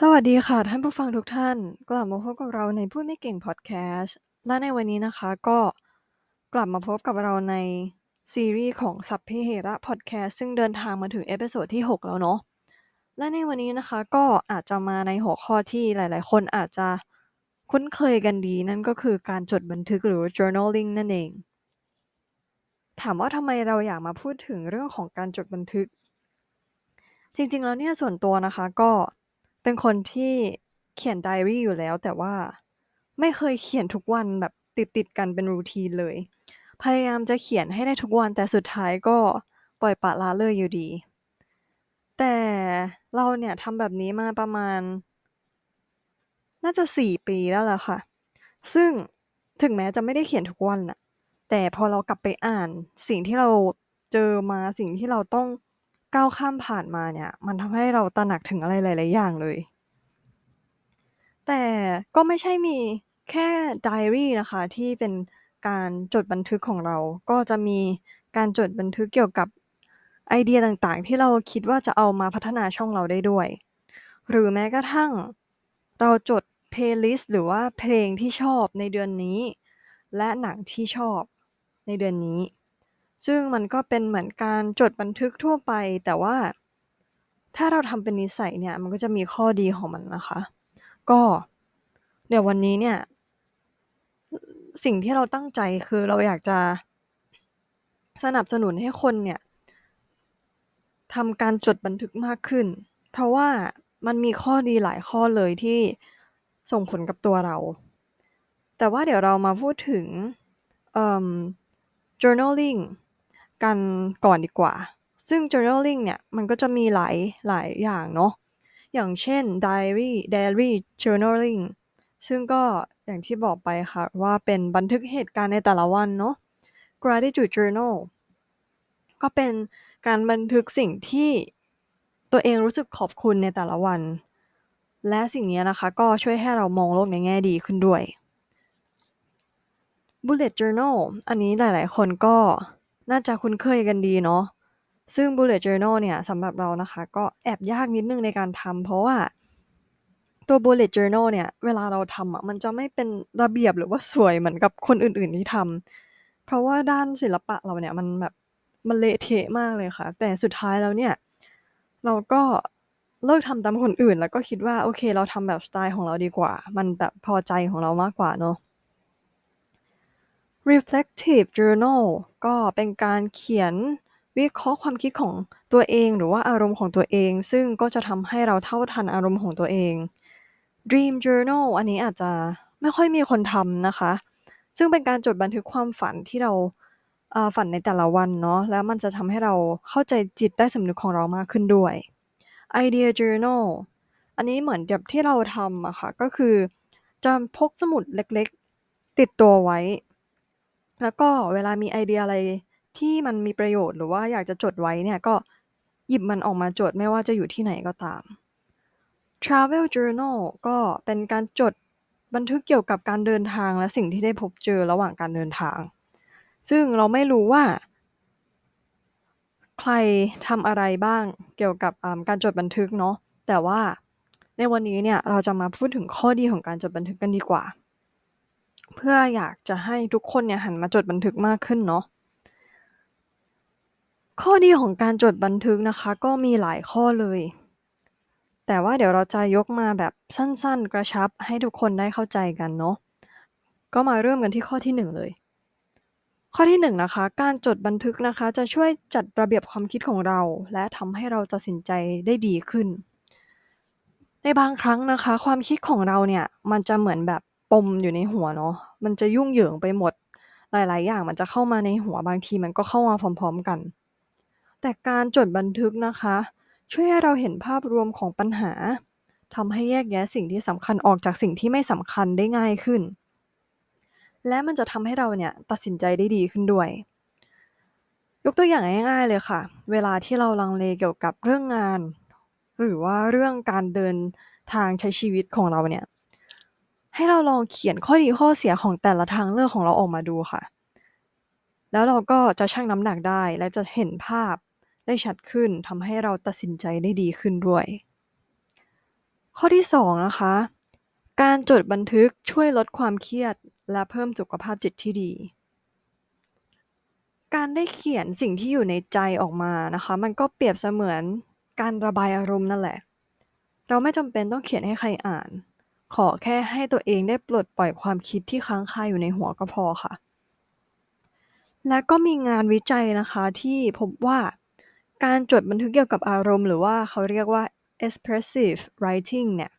สวัสดีค่ะ ท่านผู้ฟังทุกท่าน กลับมาพบกับเราในพูดไม่เก่งพอดแคสต์ และในวันนี้นะคะก็กลับมาพบกับเราในซีรีส์ของสัพเพเหระพอดแคสต์ซึ่งเดินทางมาถึงเอพิโซดที่ 6 แล้วเนาะ และในวันนี้นะคะก็อาจจะมาในหัวข้อที่หลาย ๆ คนอาจจะคุ้นเคยกันดี นั่นก็คือการจดบันทึกหรือ journaling นั่นเอง ถามว่าทำไมเราอยากมาพูดถึงเรื่องของการจดบันทึก จริง ๆ แล้วเนี่ยส่วนตัวนะคะก็ เป็นคนที่เขียนไดอารีอยู่แล้ว แต่ว่าไม่เคยเขียนทุกวันแบบติด ๆ กันเป็น routine เลย พยายามจะเขียนให้ได้ทุกวัน แต่สุดท้ายก็ปล่อยปละละเลยอยู่ดี แต่เราเนี่ยทำแบบนี้มาประมาณ น่าจะ 4 ปีแล้วแหละค่ะ ซึ่งถึงแม้จะไม่ได้เขียนทุกวันน่ะ แต่พอเรากลับไปอ่านสิ่งที่เราเจอมา สิ่งที่เราต้อง ก้าวข้ามผ่านมาเนี่ย มันทำให้เราตระหนักถึงอะไรหลาย ๆ อย่างเลย แต่ก็ไม่ใช่มีแค่ไดอารีนะคะ ที่เป็นการจดบันทึกของเรา ก็จะมีการจดบันทึกเกี่ยวกับไอเดียต่าง ๆ ที่เราคิดว่าจะเอามาพัฒนาช่องเราได้ด้วย หรือแม้กระทั่ง เราจด playlist หรือว่าเพลงที่ชอบในเดือนนี้ และหนังที่ชอบในเดือนนี้ ซึ่งมันก็เป็นเหมือนการจดบันทึกทั่วไป แต่ว่าถ้าเราทำเป็นนิสัยเนี่ย มันก็จะมีข้อดีของมันนะคะ ก็เดี๋ยววันนี้เนี่ย สิ่งที่เราตั้งใจคือเราอยากจะสนับสนุนให้คนเนี่ยทำการจดบันทึกมากขึ้น เพราะว่ามันมีข้อดีหลายข้อเลยที่ส่งผลกับตัวเรา แต่ว่าเดี๋ยวเรามาพูดถึง journaling กันก่อนดีกว่า ซึ่ง journaling เนี่ย มันก็จะมีหลายหลายอย่างเนาะ อย่างเช่น diary diary journaling ซึ่งก็อย่างที่บอกไปค่ะว่าเป็นบันทึกเหตุการณ์ในแต่ละวันเนาะ gratitude journal ก็เป็นการบันทึกสิ่งที่ตัวเองรู้สึกขอบคุณในแต่ละวัน และสิ่งนี้นะคะ ก็ช่วยให้เรามองโลกในแง่ดีขึ้นด้วย bullet journal อันนี้หลาย ๆ คนก็ น่าจะคุ้นเคยกันดีเนาะ ซึ่ง bullet journal เนี่ยสำหรับเรานะคะ ก็แอบยากนิดหนึ่งในการทำ เพราะว่าตัว bullet journal เนี่ย เวลาเราทำอะมันจะไม่เป็นระเบียบ หรือว่าสวยเหมือนกับคนอื่น ๆ ที่ทำ เพราะว่าด้านศิลปะเราเนี่ยมันแบบ มันเละเทะมากเลยค่ะ แต่สุดท้ายแล้วเนี่ย เราก็เลิกทำตามคนอื่น แล้วก็คิดว่า โอเค เราทำแบบสไตล์ของเราดีกว่า มันแบบพอใจของเรามากกว่าเนาะ reflective journal ก็เป็นการเขียนวิเคราะห์ความคิดของตัวเอง หรือว่าอารมณ์ของตัวเอง ซึ่งก็จะทำให้เราเท่าทันอารมณ์ของตัวเอง dream journal อันนี้อาจจะไม่ค่อยมีคนทำนะคะ ซึ่งเป็นการจดบันทึกความฝันที่เราเอ่อฝันในแต่ละวันเนาะ แล้วมันจะทำให้เราเข้าใจจิตใต้สำนึกของเรามากขึ้นด้วย idea journal อันนี้เหมือนกับที่เราทำอะค่ะ ก็คือจะพกสมุดเล็กๆ ติดตัวไว้ แล้วก็เวลามีไอเดียอะไรที่มันมีประโยชน์ หรือว่าอยากจะจดไว้เนี่ย ก็หยิบมันออกมาจด ไม่ว่าจะอยู่ที่ไหนก็ตาม travel journal ก็เป็นการจดบันทึกเกี่ยวกับการเดินทางและสิ่งที่ได้พบเจอระหว่างการเดินทาง ซึ่งเราไม่รู้ว่า ใครทำอะไรบ้างเกี่ยวกับการจดบันทึกเนาะแต่ว่าในวันนี้เนี่ยเราจะมาพูดถึงข้อดีของการจดบันทึกกันดีกว่า เพื่ออยากจะให้ทุกคนเนี่ยหันมาจดบันทึกมากขึ้นเนาะ ข้อดีของการจดบันทึกนะคะ ก็มีหลายข้อเลย แต่ว่าเดี๋ยวเราจะยกมาแบบสั้น ๆ กระชับให้ทุกคนได้เข้าใจกันเนาะ ก็มาเริ่มกันที่ข้อที่1เลย ข้อที่1นะคะ การจดบันทึกนะคะ จะช่วยจัดระเบียบความคิดของเรา และทำให้เราตัดสินใจได้ดีขึ้น ในบางครั้งนะคะ ความคิดของเราเนี่ยมันจะเหมือนแบบปมอยู่ในหัวเนาะ มันจะยุ่งเหยิงไปหมด หลาย ๆ อย่างมันจะเข้ามาในหัวบางทีมันก็เข้ามาพร้อม ๆ กัน แต่การจดบันทึกนะคะ ช่วยให้เราเห็นภาพรวมของปัญหาทำให้แยกแยะสิ่งที่สำคัญออกจากสิ่งที่ไม่สำคัญได้ง่ายขึ้น และมันจะทำให้เราเนี่ยตัดสินใจได้ดีขึ้นด้วย ยกตัวอย่างง่ายๆเลยค่ะ เวลาที่เราลังเลเกี่ยวกับเรื่องงาน หรือว่าเรื่องการเดินทางใช้ชีวิตของเราเนี่ย ให้เราลองเขียนข้อดีข้อเสียของแต่ละทางเลือกของเราออกมาดูค่ะ แล้วเราก็จะชั่งน้ำหนักได้ และจะเห็นภาพได้ชัดขึ้นทำให้เราตัดสินใจได้ดีขึ้นด้วย ข้อที่2นะคะ การจดบันทึกช่วยลดความเครียด และเพิ่มสุขภาพจิตที่ดี การได้เขียนสิ่งที่อยู่ในใจออกมานะคะ มันก็เปรียบเสมือนการระบายอารมณ์นั่นแหละ เราไม่จำเป็นต้องเขียนให้ใครอ่าน ขอแค่ให้ตัวเองได้ปลดปล่อยความคิดที่ค้างคาอยู่ในหัวก็พอค่ะ และก็มีงานวิจัยนะคะที่พบว่าการจดบันทึกเกี่ยวกับอารมณ์ หรือว่าเขาเรียกว่า expressive writing เนี่ย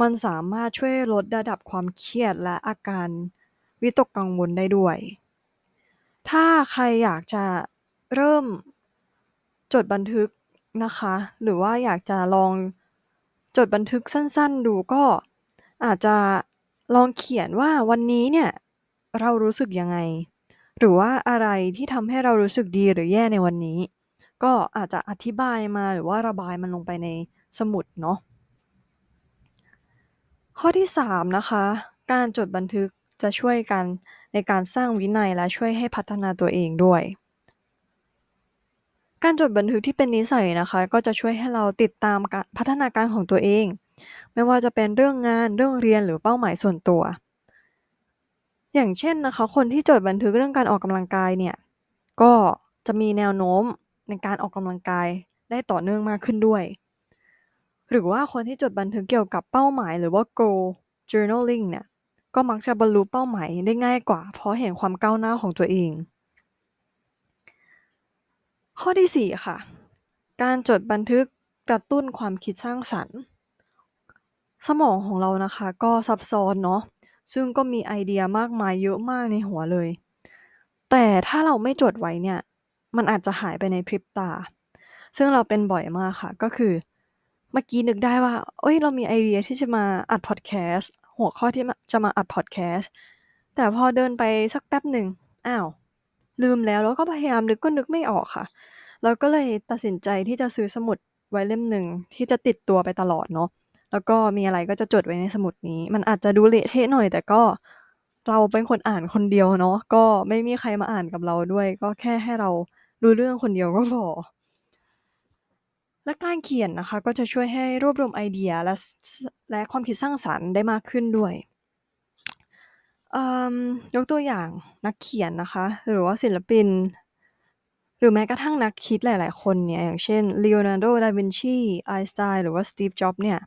มันสามารถช่วยลดระดับความเครียดและอาการวิตกกังวลได้ด้วย ถ้าใครอยากจะเริ่มจดบันทึกนะคะ หรือว่าอยากจะลองจดบันทึกสั้นๆดูก็ อาจจะลองเขียนว่า วันนี้เนี่ยเรารู้สึกยังไง หรือว่าอะไรที่ทำให้เรารู้สึกดีหรือแย่ในวันนี้ ก็อาจจะอธิบายมา หรือว่าระบายมันลงไปในสมุดเนาะ ข้อที่ 3 นะคะ การจดบันทึกจะช่วยกันในการสร้างวินัย และช่วยให้พัฒนาตัวเองด้วย การจดบันทึกที่เป็นนิสัยนะคะ ก็จะช่วยให้เราติดตามการพัฒนาการของตัวเอง ไม่ว่าจะเป็นเรื่องงาน เรื่องเรียน หรือเป้าหมายส่วนตัว อย่างเช่นนะคะ คนที่จดบันทึกเรื่องการออกกำลังกายเนี่ย ก็จะมีแนวโน้มในการออกกำลังกายได้ต่อเนื่องมากขึ้นด้วย หรือว่าคนที่จดบันทึกเกี่ยวกับเป้าหมาย หรือว่า goal journaling เนี่ย ก็มักจะบรรลุเป้าหมายได้ง่ายกว่า เพราะเห็นความก้าวหน้าของตัวเอง ข้อที่ 4 ค่ะ การจดบันทึกกระตุ้นความคิดสร้างสรรค์ สมองของเรานะคะ ก็ซับซ้อนเนาะ ซึ่งก็มีไอเดียมากมาย เยอะมากในหัวเลย แต่ถ้าเราไม่จดไว้เนี่ย มันอาจจะหายไปในพริบตา ซึ่งเราเป็นบ่อยมากค่ะ ก็คือ เมื่อกี้นึกได้ว่า เฮ้ย เรามีไอเดียที่จะมาอัดพอดแคสต์ หัวข้อที่มะจะมาอัดพอดแคสต์ แต่พอเดินไปสักแป๊บหนึ่ง อ้าว ลืมแล้ว แล้วก็พยายามนึกก็นึกไม่ออกค่ะ เราก็เลยตัดสินใจที่จะซื้อสมุดไว้เล่มหนึ่ง ที่จะติดตัวไปตลอดเนาะ แล้วก็มีอะไรก็จะจดไว้ในสมุดนี้ มันอาจจะดูเละเทะหน่อย แต่ก็เราเป็นคนอ่านคนเดียวเนาะ ก็ไม่มีใครมาอ่านกับเราด้วย ก็แค่ให้เรารู้เรื่องคนเดียวก็พอ และการเขียนนะคะ ก็จะช่วยให้รวบรวมไอเดีย และ และความคิดสร้างสรรค์ได้มากขึ้นด้วย เอ่อยกตัวอย่างนักเขียนนะคะ หรือว่าศิลปิน หรือแม้กระทั่งนักคิดหลาย ๆ คนเนี่ย อย่างเช่น Leonardo da Vinci ไอน์สไตน์ หรือว่า Steve Jobs เนี่ย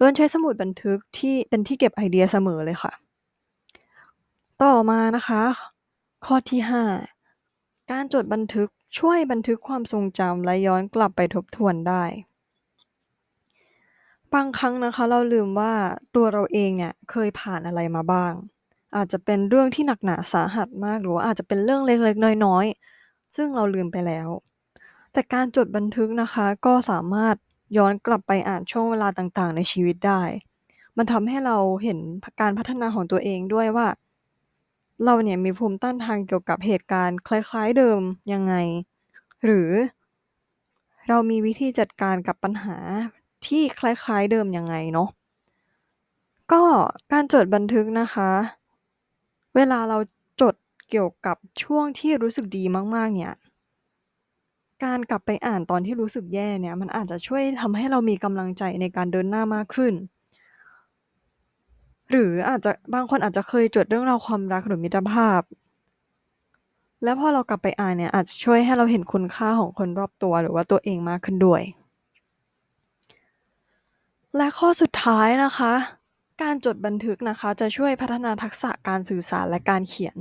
ล้วนใช้สมุดบันทึกที่เป็นที่เก็บไอเดียเสมอเลยค่ะ ต่อมานะคะ ข้อที่ 5 การจดบันทึกช่วยบันทึกความทรงจำและย้อนกลับไปทบทวนได้ บางครั้งนะคะเราลืมว่าตัวเราเองเนี่ยเคยผ่านอะไรมาบ้าง อาจจะเป็นเรื่องที่หนักหนาสาหัสมากหรือว่าอาจจะเป็นเรื่องเล็กๆ น้อยๆ ซึ่งเราลืมไปแล้ว แต่การจดบันทึกนะคะก็สามารถ ย้อนกลับไปอ่านช่วงเวลาต่าง ๆ ในชีวิตได้ มันทำให้เราเห็นการพัฒนาของตัวเองด้วยว่า เราเนี่ยมีภูมิต้านทานเกี่ยวกับเหตุการณ์คล้าย ๆ เดิมยังไง หรือเรามีวิธีจัดการกับปัญหาที่คล้าย ๆ เดิมยังไงเนาะ ก็การจดบันทึกนะคะ เวลาเราจดเกี่ยวกับช่วงที่รู้สึกดีมาก ๆ เนี่ย การกลับไปอ่านตอนที่รู้สึกแย่เนี่ย มันอาจจะช่วยทำให้เรามีกำลังใจในการเดินหน้ามากขึ้น หรืออาจจะ บางคนอาจจะเคยจดเรื่องราวความรัก หรือมิตรภาพ แล้วพอเรากลับไปอ่านเนี่ย อาจจะช่วยให้เราเห็นคุณค่าของคนรอบตัว หรือว่าตัวเองมากขึ้นด้วย และข้อสุดท้ายนะคะ การจดบันทึกนะคะ จะช่วยพัฒนาทักษะการสื่อสารและการเขียน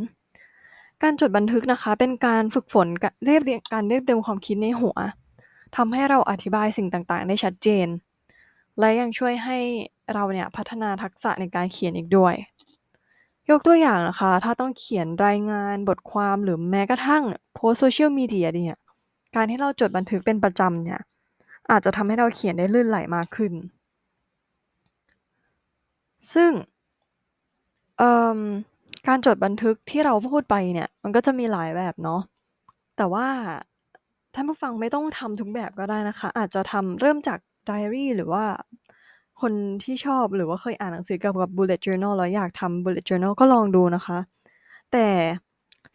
การจดบันทึกนะคะ เป็นการฝึกฝนกเรียบเรียงการเรียบเรียงความคิดในหัวทำให้เราอธิบายสิ่งต่างๆ ได้ชัดเจน และยังช่วยให้เราเนี่ยพัฒนาทักษะในการเขียนอีกด้วย ยกตัวอย่างนะคะ ถ้าต้องเขียนรายงานบทความหรือแม้กระทั่งโพสต์ Social Media เนี่ยการที่เราจดบันทึกเป็นประจำเนี่ยอาจจะทำให้เราเขียนได้ลื่นไหลมากขึ้น ซึ่งเอ่อ การจดบันทึกที่เราพูดไปเนี่ย มันก็จะมีหลายแบบเนาะ แต่ว่าท่านผู้ฟังไม่ต้องทำทุกแบบก็ได้นะคะ อาจจะทำเริ่มจากไดอารี หรือว่าคนที่ชอบ หรือว่าเคยอ่านหนังสือเกี่ยวกับ Bullet Journal แล้วอยากทำ Bullet Journal ก็ลองดูนะคะ แต่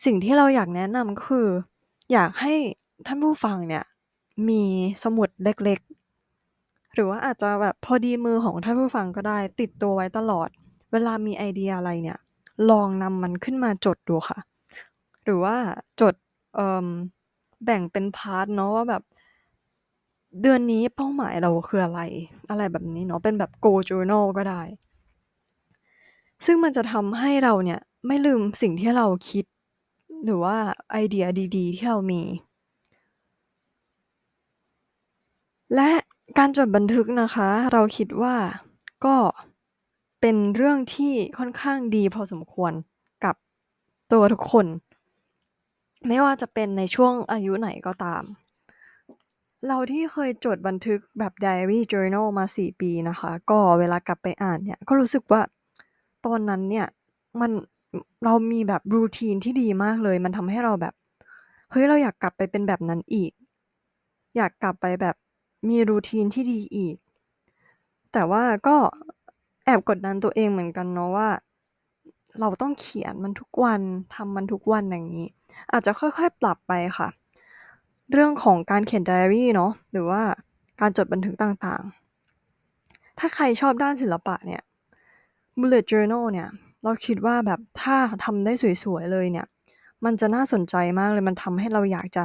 สิ่งที่เราอยากแนะนำก็คือ อยากให้ท่านผู้ฟังเนี่ย มีสมุดเล็ก ๆ หรือว่าอาจจะแบบพอดีมือของท่านผู้ฟังก็ได้ ติดตัวไว้ตลอด เวลามีไอเดียอะไรเนี่ย ลองนำมันขึ้นมาจดดูค่ะ หรือว่าจด เอ่อ แบ่งเป็นพาร์ตเนาะว่าแบบ เดือนนี้เป้าหมายเราคืออะไร อะไรแบบนี้เนาะ เป็นแบบ goal journal ก็ได้ ซึ่งมันจะทำให้เราเนี่ยไม่ลืมสิ่งที่เราคิด หรือว่าไอเดียดี ๆ ที่เรามี และการจดบันทึกนะคะ เราคิดว่าก็ เป็นเรื่องที่ค่อนข้างดีพอสมควรกับตัวทุกคน ไม่ว่าจะเป็นในช่วงอายุไหนก็ตาม เราที่เคยจดบันทึกแบบ Diary Journal มา 4 ปีนะคะ ก็เวลากลับไปอ่านเนี่ย ก็รู้สึกว่าตอนนั้นเนี่ย มันเรามีแบบ routine ที่ดีมากเลย มันทำให้เราแบบ เฮ้ย เราอยากกลับไปเป็นแบบนั้นอีก อยากกลับไปแบบมี routine ที่ดีอีก แต่ว่าก็ แอบกดดันตัวเองเหมือนกันเนาะว่า เราต้องเขียนมันทุกวัน ทำมันทุกวันอย่างงี้ อาจจะค่อย ๆ ปรับไปค่ะ เรื่องของการเขียนไดอารี่เนาะ หรือว่าการจดบันทึกต่าง ๆ ถ้าใครชอบด้านศิลปะเนี่ย bullet journal เนี่ย เราคิดว่าแบบถ้าทำได้สวย ๆ เลยเนี่ย มันจะน่าสนใจมากเลย มันทำให้เราอยากจะ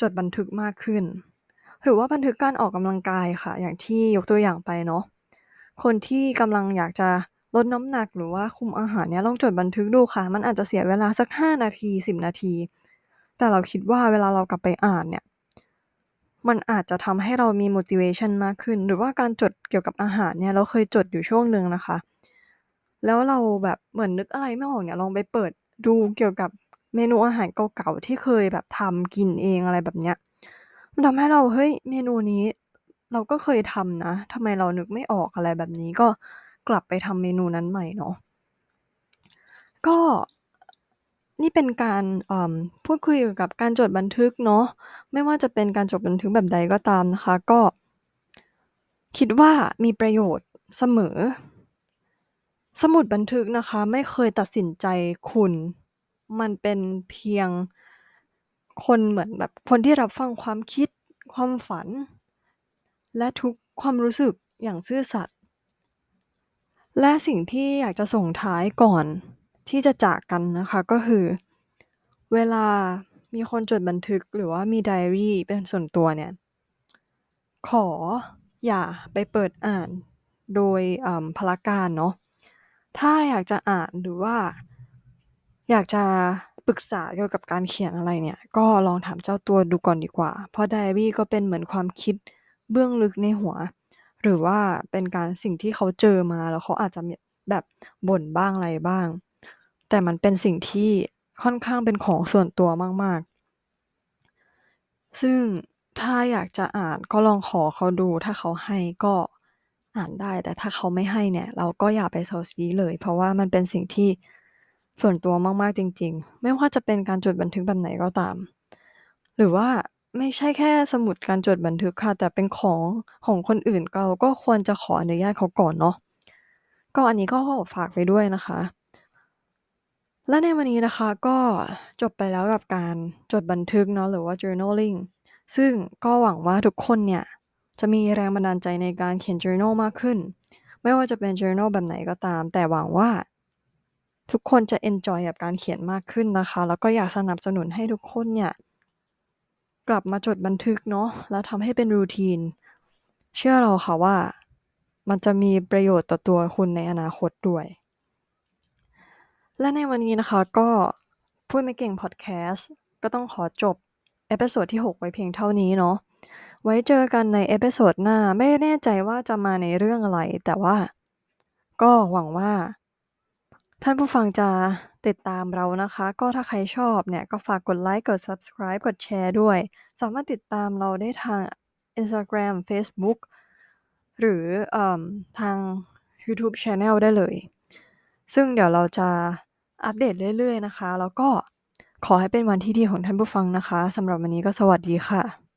จดบันทึกมากขึ้น หรือว่าบันทึกการออกกำลังกายค่ะ อย่างที่ยกตัวอย่างไปเนาะ คนที่กำลังอยากจะลดน้ำหนัก หรือว่าคุมอาหารเนี่ย ลองจดบันทึกดูค่ะ มันอาจจะเสียเวลาสัก 5 นาที 10 นาที แต่เราคิดว่าเวลาเรากลับไปอ่านเนี่ย มันอาจจะทำให้เรามี motivation มากขึ้น หรือว่าการจดเกี่ยวกับอาหารเนี่ย เราเคยจดอยู่ช่วงหนึ่งนะคะ แล้วเราแบบเหมือนนึกอะไรไม่ออกเนี่ย ลองไปเปิดดูเกี่ยวกับเมนูอาหารเก่า ๆ ที่เคยแบบทำกินเอง อะไรแบบเนี้ย มันทำให้เรา เฮ้ย เมนูนี้ เราก็เคยทำนะ ทำไมเรานึกไม่ออก อะไรแบบนี้ ก็กลับไปทำเมนูนั้นใหม่เนาะ ก็ นี่เป็นการ เอ่อ พูดคุยเกี่ยวกับการจดบันทึกเนาะ ไม่ว่าจะเป็นการจดบันทึกแบบใดก็ตามนะคะ ก็ คิดว่ามีประโยชน์เสมอ สมุดบันทึกนะคะ ไม่เคยตัดสินใจคุณ มันเป็นเพียง คน เหมือนแบบคนที่รับฟังความคิด ความฝัน และทุกความรู้สึกอย่างซื่อสัตย์ และสิ่งที่อยากจะส่งท้ายก่อนที่จะจากกันนะคะก็คือ เวลามีคนจดบันทึกหรือว่ามีไดอารีเป็นส่วนตัวเนี่ย ขออย่าไปเปิดอ่านโดยเอ่อพละการเนาะ ถ้าอยากจะอ่านหรือว่า อยากจะปรึกษาเกี่ยวกับการเขียนอะไรเนี่ย ก็ลองถามเจ้าตัวดูก่อนดีกว่า เพราะไดอารีก็เป็นเหมือนความคิด เบื้องลึกในหัว หรือว่าเป็นการสิ่งที่เขาเจอมา แล้วเขาอาจจะมีแบบบ่นบ้างอะไรบ้าง แต่มันเป็นสิ่งที่ค่อนข้างเป็นของส่วนตัวมาก ๆ ซึ่งถ้าอยากจะอ่านก็ลองขอเขาดู ถ้าเขาให้ก็อ่านได้ แต่ถ้าเขาไม่ให้เนี่ย เราก็อย่าไปเซาซี้เลย เพราะว่ามันเป็นสิ่งที่ส่วนตัวมาก ๆ จริง ๆ ไม่ว่าจะเป็นการจดบันทึกแบบไหนก็ตาม หรือว่า ไม่ใช่แค่สมุดการจดบันทึกค่ะ แต่เป็นของ ของคนอื่น เราก็ควรจะขออนุญาตเขาก่อนเนาะ ก็อันนี้ก็ฝากไว้ด้วยนะคะ และในวันนี้นะคะ ก็จบไปแล้วกับการจดบันทึกเนาะ หรือว่า journaling ซึ่งก็หวังว่าทุกคนเนี่ย จะมีแรงบันดาลใจในการเขียน journal มากขึ้น ไม่ว่าจะเป็น journal แบบไหนก็ตาม แต่หวังว่า ทุกคนจะเอนจอยกับการเขียนมากขึ้นนะคะ แล้วก็อยากสนับสนุนให้ทุกคนเนี่ย กลับมาจดบันทึกเนาะ แล้วทำให้เป็น routine เชื่อเราค่ะว่า มันจะมีประโยชน์ต่อตัวคุณในอนาคตด้วย และในวันนี้นะคะ ก็พูดไม่เก่งพอดแคสต์ ก็ต้องขอจบ เอพิโซดที่ 6 ไว้เพียงเท่านี้เนาะ ไว้เจอกันในเอพิโซดหน้า ไม่แน่ใจว่าจะมาในเรื่องอะไร แต่ว่าก็หวังว่า ท่านผู้ฟังจะ ติดตามเรานะคะ ก็ถ้าใครชอบเนี่ย ก็ฝากกดไลก์กด subscribe กดแชร์ด้วย สามารถติดตามเราได้ทาง Instagram เฟซบุ๊กหรืออทางยูทูบ channel ได้เลย ซึ่งเดี๋ยวเราจะอัปเดตเรื่อยๆนะคะ แล้วก็ขอให้เป็นวันที่ดีของท่านผู้ฟังนะคะสำหรับวันนี้ก็สวัสดีค่ะ